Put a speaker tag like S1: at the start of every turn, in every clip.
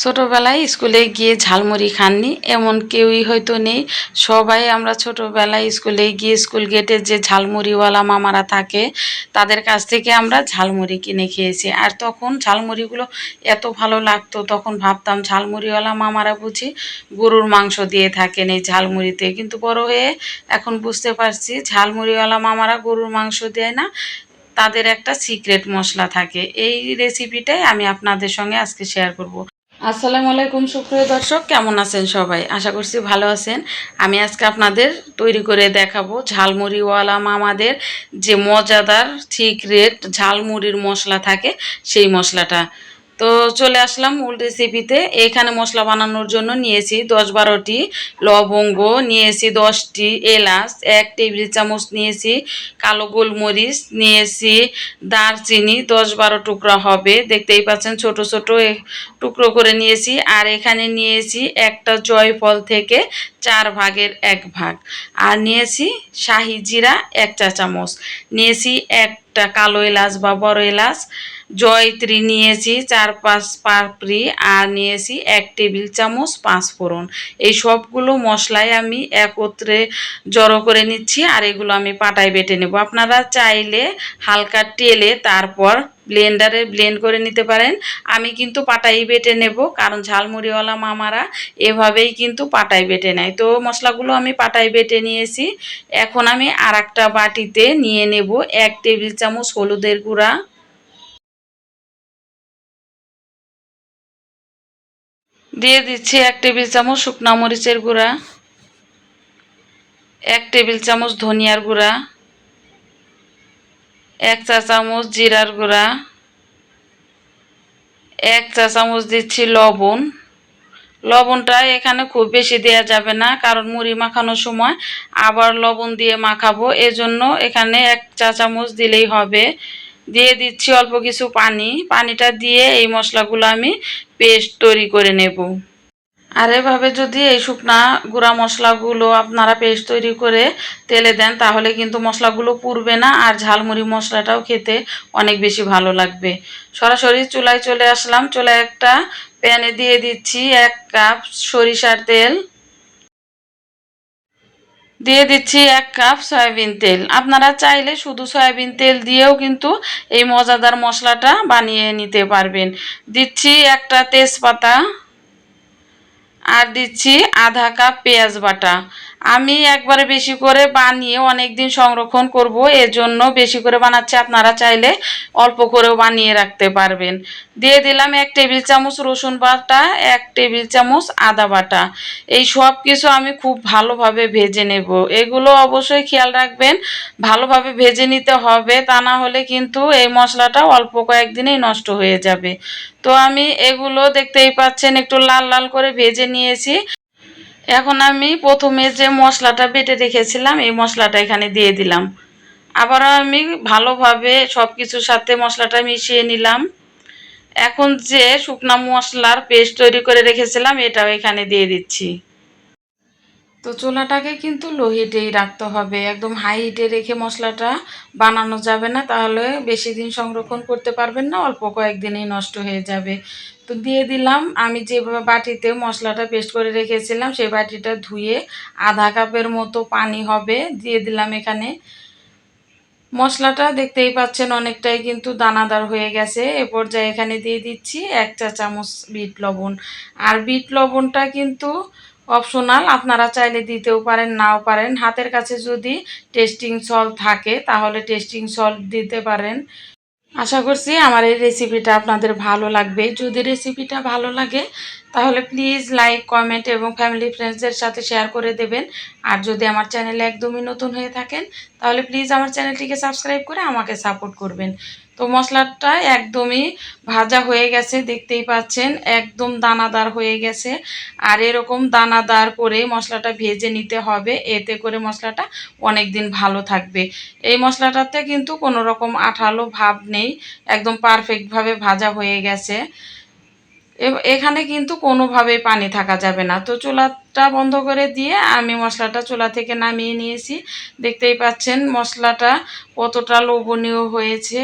S1: ছোটোবেলায় স্কুলে গিয়ে ঝালমুড়ি খাননি, এমন কেউই হয়তো নেই। সবাই আমরা ছোটোবেলায় স্কুলে গিয়ে স্কুল গেটে যে ঝালমুড়িওয়ালা মামারা থাকে, তাদের কাছ থেকে আমরা ঝালমুড়ি কিনে খেয়েছি। আর তখন ঝালমুড়িগুলো এত ভালো লাগতো, তখন ভাবতাম ঝালমুড়িওয়ালা মামারা বুঝি গরুর মাংস দিয়ে থাকেন এই ঝালমুড়িতে। কিন্তু বড় হয়ে এখন বুঝতে পারছি ঝালমুড়িওয়ালা মামারা গরুর মাংস দেয় না, তাদের একটা সিক্রেট মশলা থাকে। এই রেসিপিটাই আমি আপনাদের সঙ্গে আজকে শেয়ার করব। আসসালামু আলাইকুম, সুপ্রিয় দর্শক, কেমন আছেন সবাই? আশা করছি ভালো আছেন। আমি আজকে আপনাদের তৈরি করে দেখাবো ঝালমুড়িওয়ালা মামাদের যে মজাদার সিক্রেট ঝালমুড়ির মশলা থাকে, সেই মশলাটা। তো চলে আসলাম মূল রেসিপিতে এখানে মশলা বানানোর জন্য নিয়েছি দশ বারোটি লবঙ্গ, নিয়েছি দশটি এলাচ, এক টেবিল চামচ নিয়েছি কালো গোলমরিচ, নিয়েছি দারচিনি, দশ বারো টুকরা হবে। দেখতেই পাচ্ছেন ছোট ছোট টুকরো করে নিয়েছি, আর এখানে নিয়েছি একটা জয়ফল থেকে চার ভাগের এক ভাগ। আর নিয়েছি শাহি জিরা এক চা চামচ, নিয়েছি একটা কালো এলাচ বা বড় এলাচ, জয়ত্রী নিয়েছি চার পাঁচ পাপড়ি, আর নিয়েছি এক টেবিল চামচ পাঁচ ফোড়ন। এই সবগুলো মশলাই আমি একত্রে জড়ো করে নিচ্ছি, আর এগুলো আমি পাটায় বেটে নেব। আপনারা চাইলে হালকা টেলে তারপর ব্লেন্ডারে ব্লেন্ড করে নিতে পারেন। আমি কিন্তু পাটাই বেটে নেব, কারণ ঝালমুড়িওয়ালা মামারা এভাবেই কিন্তু পাটায় বেটে নেয়। তো মশলাগুলো আমি পাটায় বেটে নিয়েছি। এখন আমি আর একটা বাটিতে নিয়ে নেব এক টেবিল চামচ হলুদের গুঁড়া। দিয়ে দিচ্ছি এক টেবিল চামচ শুকনা মরিচের গুঁড়া। এক টেবিল চামচ ধনিয়ার গুঁড়া। এক চা চামচ জিরার গুঁড়া, এক চা চামচ দিচ্ছি লবণ। লবণটা এখানে খুব বেশি দেওয়া যাবে না, কারণ মুড়ি মাখানোর সময় আবার লবণ দিয়ে মাখাবো। এজন্য এখানে এক চা চামচ দিলেই হবে। দিয়ে দিচ্ছি অল্প কিছু পানি। পানিটা দিয়ে এই মশলাগুলো আমি পেস্ট তৈরি করে নেব। আর এভাবে যদি এই শুকনা গুঁড়া মশলাগুলো আপনারা পেস্ট তৈরি করে তেলে দেন, তাহলে কিন্তু মশলাগুলো পুড়বে না আর ঝালমুড়ি মশলাটাও খেতে অনেক বেশি ভালো লাগবে। সরাসরি চুলায় চলে আসলাম। চুলায় একটা প্যানে দিয়ে দিচ্ছি এক কাপ সরিষার তেল। দিয়ে দিচ্ছি এক কাপ সয়াবিন তেল। আপনারা চাইলে শুধু সয়াবিন তেল দিয়েও কিন্তু এই মজাদার মশলাটা বানিয়ে নিতে পারবেন। দিচ্ছি একটা তেজপাতা। আর দিচ্ছি আধা কাপ পেঁয়াজ বাটা। আমি একবারে বেশি করে বানিয়ে অনেক দিন সংরক্ষণ করব, এজন্য বেশি করে বানাচ্ছি, আপনারা চাইলে অল্প করেও বানিয়ে রাখতে পারবেন। দিয়ে দিলাম এক টেবিল চামচ রসুন বাটা, এক টেবিল চামচ আদা বাটা। এই সব কিছু আমি খুব ভালোভাবে ভেজে নেব। এগুলো অবশ্যই খেয়াল রাখবেন, ভালোভাবে ভেজে নিতে হবে, তা না হলে কিন্তু এই মশলাটা অল্প কয়েকদিনেই নষ্ট হয়ে যাবে। তো আমি এগুলো দেখতেই পাচ্ছেন, একটু লাল লাল করে ভেজে নিয়েছি। এখন আমি প্রথমে যে মশলাটা বেটে রেখেছিলাম, এই মশলাটা এখানে দিয়ে দিলাম। আবার আমি ভালোভাবে সব কিছুর সাথে মশলাটা মিশিয়ে নিলাম। এখন যে শুকনা মশলার পেস্ট তৈরি করে রেখেছিলাম, এটাও এখানে দিয়ে দিচ্ছি। তো চোলাটাকে কিন্তু লো হিটেই রাখতে হবে। একদম হাই হিটে রেখে মশলাটা বানানো যাবে না, তাহলে বেশি দিন সংরক্ষণ করতে পারবেন না, অল্প কয়েকদিনেই নষ্ট হয়ে যাবে। তো দিয়ে দিলাম, আমি যে বাটিতে মশলাটা পেস্ট করে রেখেছিলাম, সেই বাটিটা ধুয়ে আধা কাপের মতো পানি হবে, দিয়ে দিলাম এখানে। মশলাটা দেখতেই পাচ্ছেন অনেকটাই কিন্তু দানাদার হয়ে গেছে। এ পর্যায়ে এখানে দিয়ে দিচ্ছি এক চা চামচ বিট লবণ। আর বিট লবণটা কিন্তু অপশনাল, আপনারা চাইলে দিতেও পারেন, নাও পারেন। হাতের কাছে যদি টেস্টিং সল্ট থাকে, তাহলে টেস্টিং সল্ট দিতে পারেন। আশা করছি আমার এই রেসিপিটা আপনাদের ভালো লাগবে। যদি রেসিপিটা ভালো লাগে, তাহলে প্লিজ লাইক কমেন্ট এবং ফ্যামিলি ফ্রেন্ডসদের সাথে শেয়ার করে দেবেন। আর যদি আমার চ্যানেলে একদমই নতুন হয়ে থাকেন, তাহলে প্লিজ আমার চ্যানেলটিকে সাবস্ক্রাইব করে আমাকে সাপোর্ট করবেন। তো মশলাটা একদমই ভাজা হয়ে গেছে, দেখতেই পাচ্ছেন, একদম দানাদার হয়ে গেছে। আর এরকম দানাদার করে মশলাটা ভেজে নিতে হবে, এতে করে মশলাটা অনেক দিন ভালো থাকবে। এই মশলাটাতে কিন্তু কোনো রকম আঠালো ভাব নেই, একদম পারফেক্টভাবে ভাজা হয়ে গেছে। এখানে কিন্তু কোনোভাবেই পানি থাকা যাবে না। তো চুলাটা বন্ধ করে দিয়ে আমি মশলাটা চুলা থেকে নামিয়ে নিয়েছি। দেখতেই পাচ্ছেন মশলাটা কতটা লোভনীয় হয়েছে।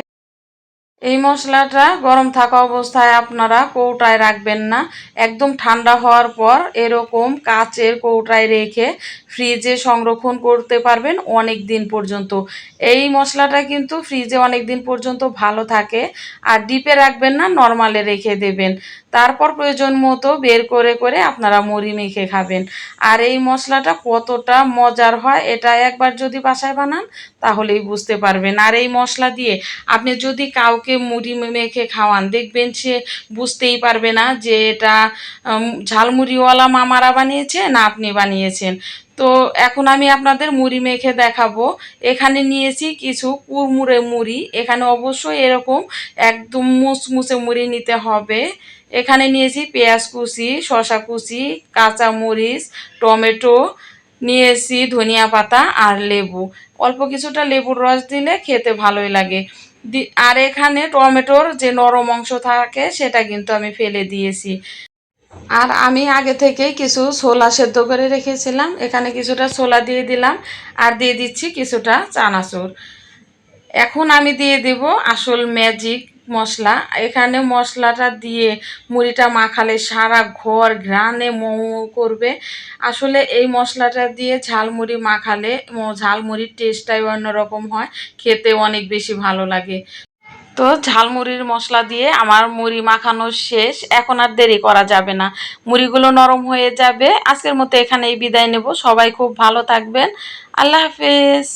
S1: এই মশলাটা গরম থাকা অবস্থায় আপনারা কৌটায় রাখবেন না। একদম ঠান্ডা হওয়ার পর এরকম কাচের কৌটায় রেখে ফ্রিজে সংরক্ষণ করতে পারবেন অনেক দিন পর্যন্ত। এই মশলাটা কিন্তু ফ্রিজে অনেক দিন পর্যন্ত ভালো থাকে। আর ডিপে রাখবেন না, নর্মালে রেখে দেবেন। তারপর প্রয়োজন মতো বের করে করে আপনারা মুড়ি মেখে খাবেন। আর এই মশলাটা কতটা মজার হয়, এটা একবার যদি বাসায় বানান, তাহলেই বুঝতে পারবেন। আর এই মশলা দিয়ে আপনি যদি কাউকে মুড়ি মেখে খাওয়ান, দেখবেন সে বুঝতেই পারবে না যে এটা ঝালমুড়িওয়ালা মামারা বানিয়েছে না আপনি বানিয়েছেন। তো এখন আমি আপনাদের মুড়ি মেখে দেখাবো। এখানে নিয়েছি কিছু কুড়মুড়ে মুড়ি। এখানে অবশ্যই এরকম একদম মুচমুচে মুড়ি নিতে হবে। এখানে নিয়েছি পেঁয়াজ কুচি, শসা কুচি কাঁচা মরিচ টমেটো, নিয়েছি ধনিয়া পাতা আর লেবু। অল্প কিছুটা লেবুর রস দিলে খেতে ভালোই লাগে। আর এখানে টমেটোর যে নরম অংশ থাকে সেটা কিন্তু আমি ফেলে দিয়েছি। আর আমি আগে থেকেই কিছু ছোলা সেদ্ধ করে রেখেছিলাম। এখানে কিছুটা ছোলা দিয়ে দিলাম আর দিয়ে দিচ্ছি কিছুটা চানাচুর। এখন আমি দিয়ে দেব আসল ম্যাজিক মশলা। এখানে মশলাটা দিয়ে মুড়িটা মাখালে সারা ঘর ঘ্রাণে মৌ করবে। আসলে এই মশলাটা দিয়ে ঝালমুড়ি মাখালে ঝালমুড়ির টেস্টটাই অন্যরকম হয়, খেতে অনেক বেশি ভালো লাগে। তো ঝালমুড়ির মশলা দিয়ে আমার মুড়ি মাখানো শেষ। এখন আর দেরি করা যাবে না। মুড়িগুলো নরম হয়ে যাবে। আজকের মতো এখানেই বিদায় নেব। সবাই খুব ভালো থাকবেন। আল্লাহ হাফেজ।